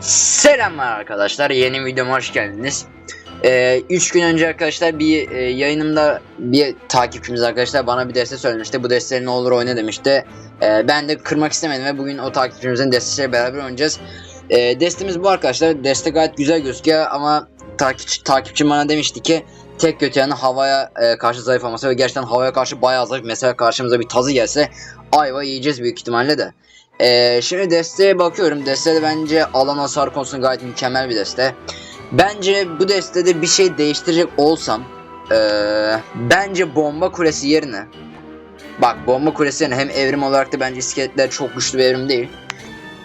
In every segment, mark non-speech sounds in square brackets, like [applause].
Selamlar arkadaşlar. Yeni videoma hoş geldiniz. 3 gün önce arkadaşlar bir e, yayınımda bir takipçimiz arkadaşlar bana bir deste söylemişti. Bu desteleri ne olur oyna demişti. E, ben de kırmak istemedim ve bugün o takipçimizin destesiyle beraber oynayacağız. E, destemiz bu arkadaşlar. Deste gayet güzel gözüküyor ama takip, takipçim bana demişti ki tek kötü yanı havaya e, karşı zayıf olması ve gerçekten havaya karşı bayağı zayıf. Mesela karşımıza bir tazı gelse ayva yiyeceğiz büyük ihtimalle de. Ee, şimdi desteye bakıyorum. Destede bence alan hasar konusunda gayet mükemmel bir deste. Bence bu destede bir şey değiştirecek olsam ee, bence bomba kulesi yerine bak bomba kulesi yerine hem evrim olarak da bence iskeletler çok güçlü bir evrim değil.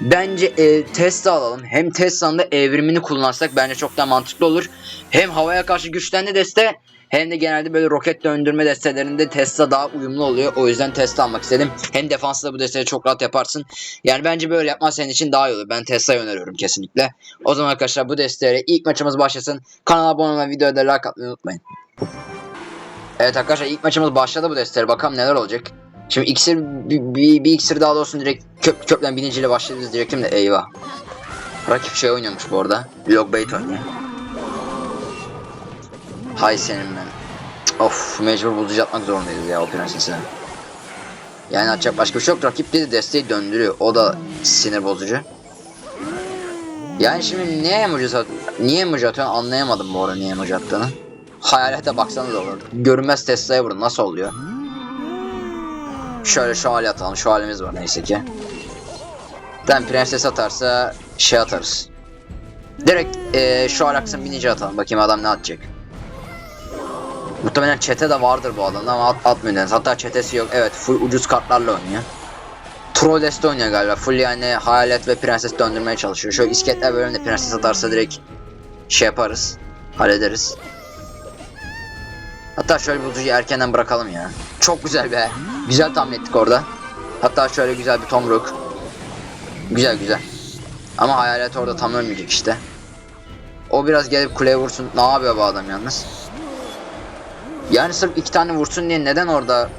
Bence e, Tesla alalım. Hem Tesla'nın da evrimini kullansak bence çok daha mantıklı olur. Hem havaya karşı güçlendi deste hem de genelde böyle roket döndürme destelerinde Tesla daha uyumlu oluyor. O yüzden Tesla almak istedim. Hem defansta da bu desteği çok rahat yaparsın. Yani bence böyle yapman senin için daha iyi olur. Ben Tesla'yı öneriyorum kesinlikle. O zaman arkadaşlar bu desteğe ilk maçımız başlasın. Kanala abone olmayı, videoya da like atmayı unutmayın. Evet arkadaşlar ilk maçımız başladı bu desteğe. Bakalım neler olacak. Şimdi iksir bir, bir, bir iksir daha da olsun direkt köp köplen biniciyle başlayacağız diyecektim de eyvah. Rakip şey oynuyormuş bu arada. Logbait oynuyor. Hay senin ben. Of mecbur bulucu atmak zorundayız ya o prensese. Yani atacak başka bir şey yok. Rakip de desteği döndürüyor. O da sinir bozucu. Yani şimdi niye emoji niye emoji atıyorsun anlayamadım bu arada niye emoji attığını. Hayalete baksanız olur. Görünmez Tesla'ya vurun nasıl oluyor? Şöyle şu hali atalım. Şu halimiz var neyse ki. Tamam prenses atarsa şey atarız. Direkt eee şu alaksın binici atalım. Bakayım adam ne atacak. Muhtemelen çete de vardır bu adamda ama at, atmıyor deniz. Hatta çetesi yok. Evet full ucuz kartlarla oynuyor. Troll deste oynuyor galiba. Full yani hayalet ve prenses döndürmeye çalışıyor. Şu isketler bölümünde prenses atarsa direkt şey yaparız. Hallederiz. Hatta şöyle bulucuyu erkenden bırakalım ya. Çok güzel be. Güzel tahmin ettik orada. Hatta şöyle güzel bir tomruk. Güzel güzel. Ama hayalet orada tam ölmeyecek işte. O biraz gelip kuleye vursun. Ne yapıyor bu adam yalnız? Yani sırf iki tane vursun diye neden orada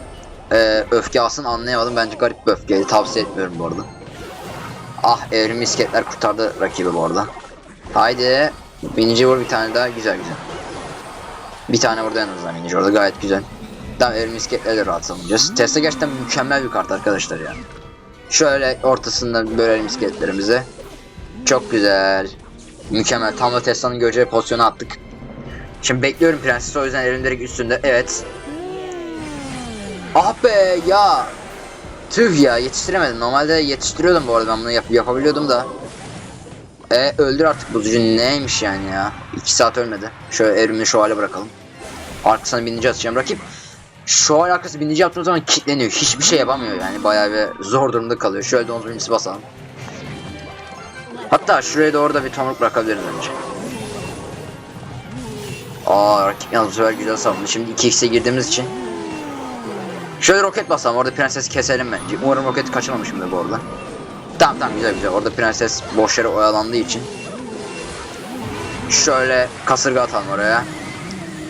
e, öfke alsın anlayamadım. Bence garip bir öfkeydi. Tavsiye etmiyorum bu arada. Ah evrim isketler kurtardı rakibi bu arada. Haydi. Binici vur bir tane daha. Güzel güzel. Bir tane vurdu en azından binici orada gayet güzel. Tamam evrim isketlerle rahat savunacağız. Tesla gerçekten mükemmel bir kart arkadaşlar ya. Şöyle ortasından bölelim iskeletlerimizi. Çok güzel. Mükemmel. Tam da Tesla'nın göreceği pozisyonu attık. Şimdi bekliyorum prenses o yüzden elim üstünde. Evet. Ah be ya. Tüh ya yetiştiremedim. Normalde yetiştiriyordum bu arada ben bunu yap yapabiliyordum da. E öldür artık bozucu neymiş yani ya. 2 saat ölmedi. Şöyle evrimini şu hale bırakalım. Arkasına binici atacağım. Rakip şu hal arkası binici yaptığımız zaman kilitleniyor. Hiçbir şey yapamıyor yani. Bayağı bir zor durumda kalıyor. Şöyle de omuz binicisi basalım. Hatta şuraya da orada bir tomruk bırakabiliriz bence. Aa rakip yalnız bu sefer güzel savundu. Şimdi 2x'e girdiğimiz için. Şöyle roket basalım. Orada prensesi keselim bence. Umarım roketi kaçırmamışımdır bu arada. Tamam tamam güzel güzel. Orada prenses boş yere oyalandığı için. Şöyle kasırga atalım oraya.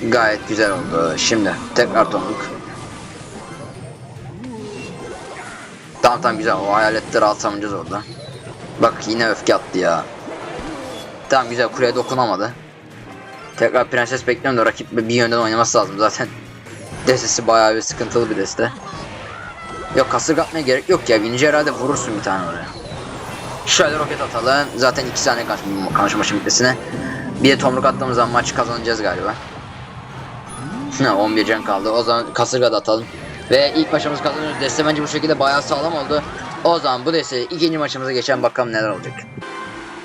Gayet güzel oldu. Şimdi tekrar tonluk. Tamam tamam güzel. O hayaletleri rahat savunacağız orada. Bak yine öfke attı ya. Tamam güzel kuleye dokunamadı. Tekrar prenses bekliyorum da rakip bir yönden oynaması lazım zaten. [laughs] Destesi bayağı bir sıkıntılı bir deste. Yok kasırga atmaya gerek yok ya. Vinci herhalde vurursun bir tane oraya. Şöyle roket atalım. Zaten 2 saniye kalmış maçın bitmesine. Bir de tomruk attığımız zaman maçı kazanacağız galiba. Ha, 11 can kaldı. O zaman kasırga da atalım. Ve ilk maçımız kazanıyoruz. Deste bence bu şekilde bayağı sağlam oldu. O zaman bu deste ikinci maçımıza geçen bakalım neler olacak.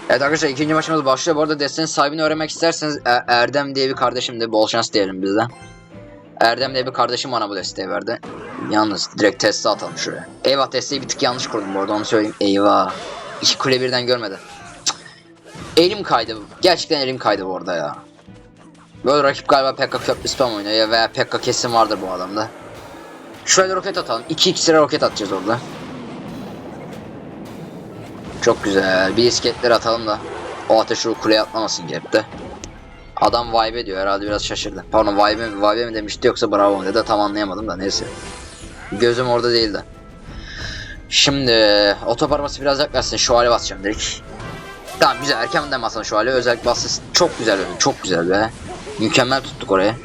Evet arkadaşlar ikinci maçımız başlıyor. Bu arada destenin sahibini öğrenmek isterseniz E- Erdem diye bir kardeşim de bol şans diyelim bizde. Erdem diye bir kardeşim bana bu desteği verdi. Yalnız direkt testi atalım şuraya. Eyvah desteği bir tık yanlış kurdum bu arada onu söyleyeyim. Eyvah. İki kule birden görmedi. Cık. Elim kaydı. Gerçekten elim kaydı bu arada ya. Böyle rakip galiba Pekka köprü spam oynuyor ya veya Pekka kesin vardır bu adamda. Şöyle roket atalım. 2 x roket atacağız orada. Çok güzel. Bir isketleri atalım da o ateş o kuleye atlamasın geride. Adam vibe ediyor herhalde biraz şaşırdı. Pardon vibe vibe mi demişti yoksa bravo mu dedi tam anlayamadım da neyse. Gözüm orada değildi. Şimdi otoparması biraz yaklaşsın. Şu hale basacağım direkt. Tamam güzel erkenden basalım şu hale. Özellikle bası çok güzel oyun. Çok güzel be. Mükemmel tuttuk oraya.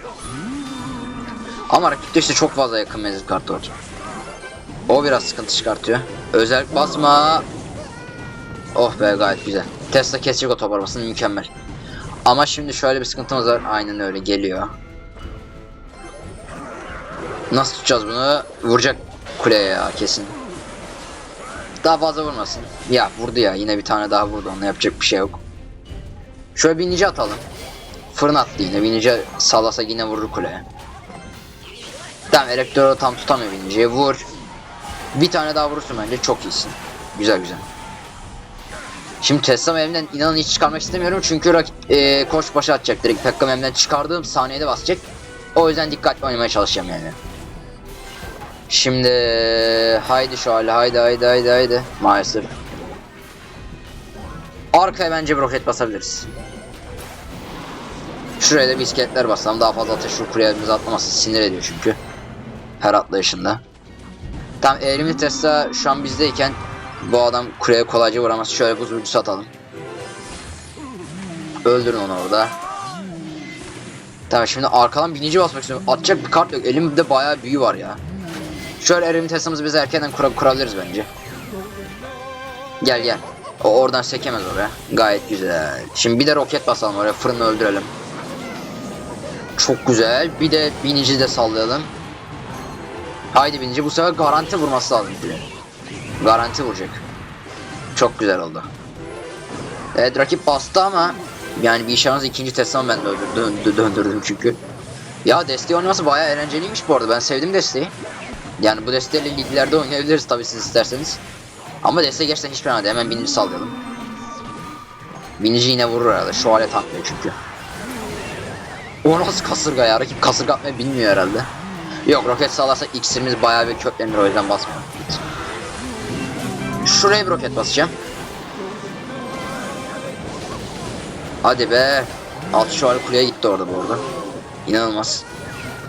Ama rakipte işte çok fazla yakın menzil kartı var. O biraz sıkıntı çıkartıyor. Özellik basma. Oh be gayet güzel. Tesla kesecek otoparmasını mükemmel. Ama şimdi şöyle bir sıkıntımız var. Aynen öyle geliyor. Nasıl tutacağız bunu? Vuracak kuleye ya kesin. Daha fazla vurmasın. Ya vurdu ya yine bir tane daha vurdu ona yapacak bir şey yok. Şöyle bir nice atalım. Fırın attı yine. Bir nice sallasa yine vurur kuleye. Tamam elektro tam tutamıyor bir niceyi. Vur. Bir tane daha vurursun bence çok iyisin. Güzel güzel. Şimdi Tesla'mı elimden inanın hiç çıkarmak istemiyorum çünkü rakip e, koş başa atacak direkt. Pekka'mı elimden çıkardığım saniyede basacak. O yüzden dikkatli oynamaya çalışacağım yani. Şimdi haydi şu hale haydi haydi haydi haydi. Maalesef. Arkaya bence bir roket basabiliriz. Şuraya da bisikletler basalım. Daha fazla ateş şu kulemize atlamasın. Sinir ediyor çünkü. Her atlayışında. Tam eğrimli Tesla şu an bizdeyken bu adam kuleye kolayca vuramaz. Şöyle buz vurucusu atalım. Öldürün onu orada. Tamam şimdi arkadan binici basmak istiyorum. Atacak bir kart yok. Elimde bayağı büyü var ya. Şöyle erimli Tesla'mızı biz erkenden kura kurabiliriz bence. Gel gel. O oradan sekemez oraya. Gayet güzel. Şimdi bir de roket basalım oraya. Fırını öldürelim. Çok güzel. Bir de binici de sallayalım. Haydi binici bu sefer garanti vurması lazım. Garanti vuracak. Çok güzel oldu. Evet rakip bastı ama yani bir işe ikinci Tesla'mı ben de öldürdüm, dö- döndürdüm çünkü. Ya desteği oynaması bayağı eğlenceliymiş bu arada. Ben sevdim desteği. Yani bu desteğiyle liglerde oynayabiliriz tabii siz isterseniz. Ama desteği gerçekten hiç fena değil. Hemen binici sallayalım. Binici yine vurur herhalde. Şu hale tanklıyor çünkü. O nasıl kasırga ya? Rakip kasırga atmayı bilmiyor herhalde. Yok roket sallarsa iksirimiz bayağı bir köklenir o yüzden basmıyor. Şuraya bir roket basacağım. Hadi be. Alt şuarı kuleye gitti orada bu arada. İnanılmaz.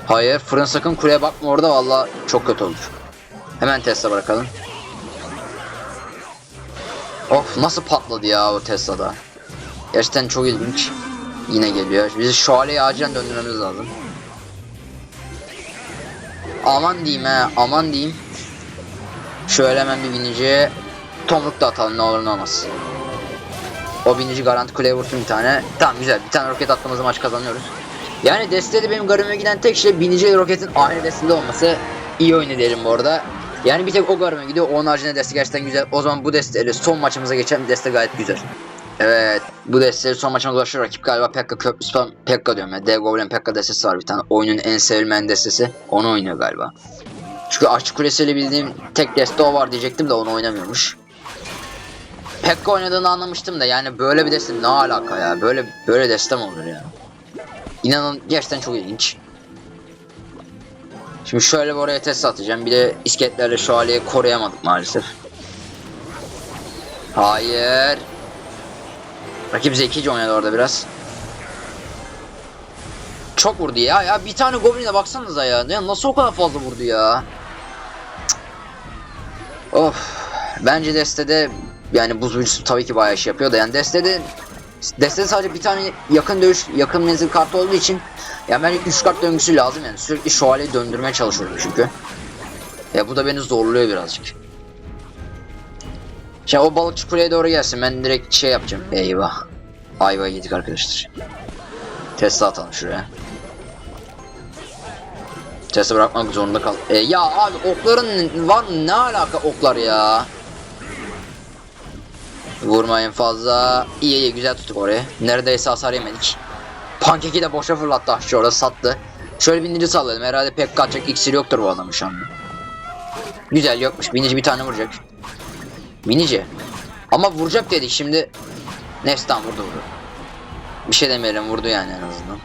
Hayır fırın sakın kuleye bakma orada valla çok kötü olur. Hemen Tesla bırakalım. Of nasıl patladı ya o Tesla'da. Gerçekten çok ilginç. Yine geliyor. Biz şövalyeyi acilen döndürmemiz lazım. Aman diyeyim he aman diyeyim. Şöyle hemen bir binici tomruk da atalım ne olur ne olmaz. O binici garanti kuleye vursun bir tane. Tamam güzel bir tane roket attığımızda maç kazanıyoruz. Yani destede benim garibime giden tek şey binici roketin aynı destede olması. İyi oyunu diyelim bu arada. Yani bir tek o garibime gidiyor. Onun haricinde deste gerçekten güzel. O zaman bu desteyle son maçımıza geçen deste gayet güzel. Evet bu desteleri son maçımıza ulaşıyor. Rakip galiba Pekka Köprü Spam Pekka diyorum ya. Dev Goblin Pekka destesi var bir tane. Oyunun en sevilmeyen destesi. Onu oynuyor galiba. Çünkü Aşçı Kulesi'yle bildiğim tek deste o var diyecektim de onu oynamıyormuş. Pekka oynadığını anlamıştım da yani böyle bir deste ne alaka ya? Böyle böyle deste mi olur ya? İnanın gerçekten çok ilginç. Şimdi şöyle oraya test atacağım. Bir de isketlerle şövalyeyi koruyamadık maalesef. Hayır. Rakip zekice oynadı orada biraz. Çok vurdu ya ya bir tane goblin'e baksanıza ya. ya nasıl o kadar fazla vurdu ya. Of. Bence destede yani buz büyücüsü tabii ki bayağı iş yapıyor da yani destede destede sadece bir tane yakın dövüş yakın menzil kartı olduğu için yani bence 3 kart döngüsü lazım yani sürekli şövalyeyi döndürmeye çalışıyorum çünkü. Ya bu da beni zorluyor birazcık. Şimdi o balıkçı kuleye doğru gelsin ben direkt şey yapacağım. Eyvah. Ayva yedik arkadaşlar. Tesla atalım şuraya. Tesla bırakmak zorunda kal. E, ya abi okların var? Ne alaka oklar ya? Vurmayın fazla. İyi iyi güzel tuttuk orayı. Neredeyse hasar yemedik. Pankeki de boşa fırlattı aşçı orada sattı. Şöyle binici salladım. Herhalde pek kaçacak iksir yoktur bu adamın şu anda. Güzel yokmuş. Binici bir tane vuracak. Binici. Ama vuracak dedik şimdi. Neyse tamam vurdu vurdu. Bir şey demeyelim vurdu yani en azından.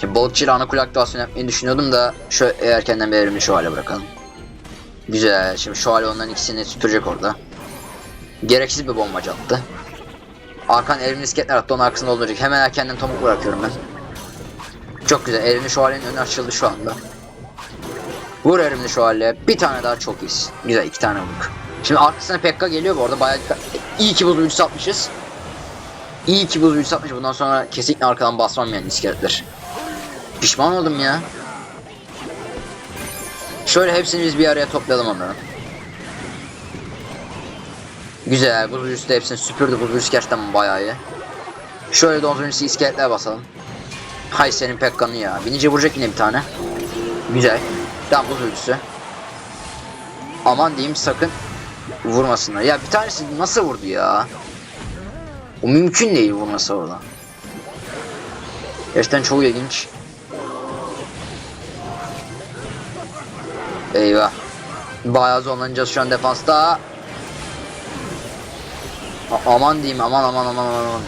Şimdi balıkçıyla ana kule aktivasyonu yapmayı düşünüyordum da şu erkenden bir evrimi şu hale bırakalım. Güzel. Şimdi şu hale onların ikisini tutacak orada. Gereksiz bir bombacı attı. Arkan evrimli isketler attı onun arkasında olacak. Hemen erkenden tomuk bırakıyorum ben. Çok güzel. Evrimli şu halenin önü açıldı şu anda. Vur erimli şövalye. Bir tane daha çok iyisin. Güzel iki tane vurduk. Şimdi arkasına Pekka geliyor bu arada bayağı İyi ki buz büyücüsü atmışız. İyi ki buz büyücüsü atmışız. Bundan sonra kesinlikle arkadan basmam yani iskeletler. Pişman oldum ya. Şöyle hepsini biz bir araya toplayalım onları. Güzel. Buz büyücüsü de hepsini süpürdü. Buz büyücüsü gerçekten bayağı iyi. Şöyle öncesi iskeletler basalım. Hay senin Pekka'nı ya. Binince vuracak yine bir tane. Güzel. Tamam buz büyücüsü. Aman diyeyim sakın vurmasınlar. Ya bir tanesi nasıl vurdu ya? O mümkün değil vurması orada. Gerçekten çok ilginç. Eyvah. Bayağı zorlanacağız şu an defansta. A- aman diyeyim aman aman aman aman aman.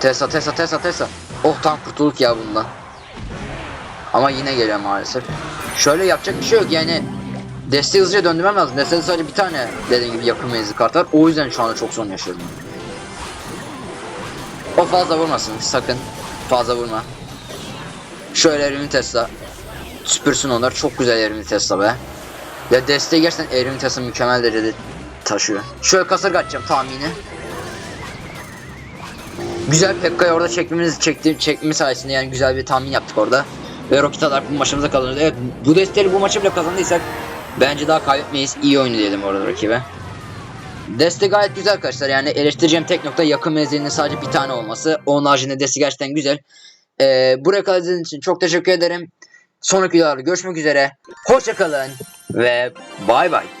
Tesla Tesla Tesla Tesla. Oh tam kurtulduk ya bundan. Ama yine geliyor maalesef. Şöyle yapacak bir şey yok yani. Desteği hızlıca döndürmem lazım. Desteği sadece bir tane dediğim gibi yakın menzil kart var. O yüzden şu anda çok sorun yaşıyorum. O fazla vurmasın sakın. Fazla vurma. Şöyle erimli Tesla. Süpürsün onlar. Çok güzel erimli Tesla be. Ya desteği gerçekten erimli Tesla mükemmel derecede taşıyor. Şöyle kasırga atacağım tahmini. Güzel Pekka'yı orada çekmemiz çekti, çekmemiz sayesinde yani güzel bir tahmin yaptık orada. Ve Rocket bu maçımıza kazanırız. Evet bu desteği bu maçı bile kazandıysak bence daha kaybetmeyiz. İyi oyunu diyelim orada rakibe. Deste gayet güzel arkadaşlar. Yani eleştireceğim tek nokta yakın menzilinin sadece bir tane olması. Onun haricinde deste gerçekten güzel. Ee, buraya kadar için çok teşekkür ederim. Sonraki videolarda görüşmek üzere. Hoşçakalın ve bay bay.